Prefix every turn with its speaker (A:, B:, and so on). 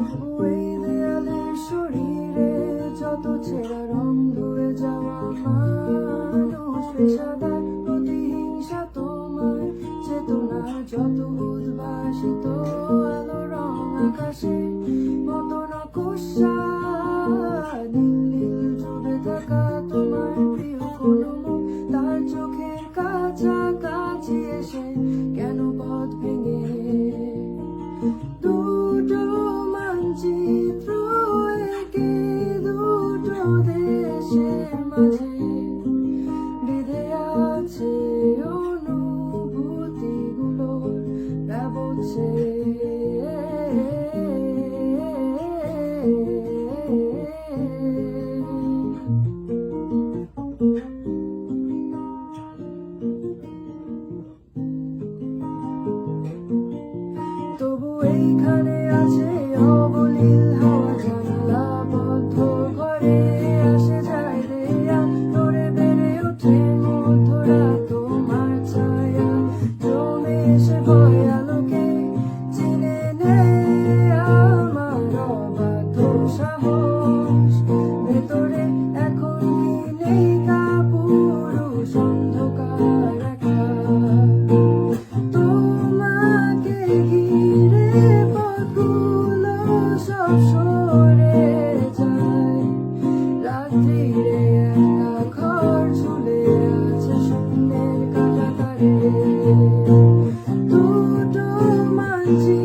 A: এই শরীরে যত ছেঁড়া রং ধুয়ে যাওয়া মানুষ, পেশাদার প্রতিহিংসা তোমার যত উদ্ভাসিত আলো রং আকাশে বিধে আছে অনুভূতিগুলোর ব্যবচ্ছে তবু এইখানে আছে অবলীল হাওয়া। এসে আলোকে? চিনে নেয় আমার অবাধ্য সাহস। ভেতরে এখন নেই কাপুরুষ অন্ধকার একা তোমাকে ঘিরে পথগুলো সব সরে Jesus.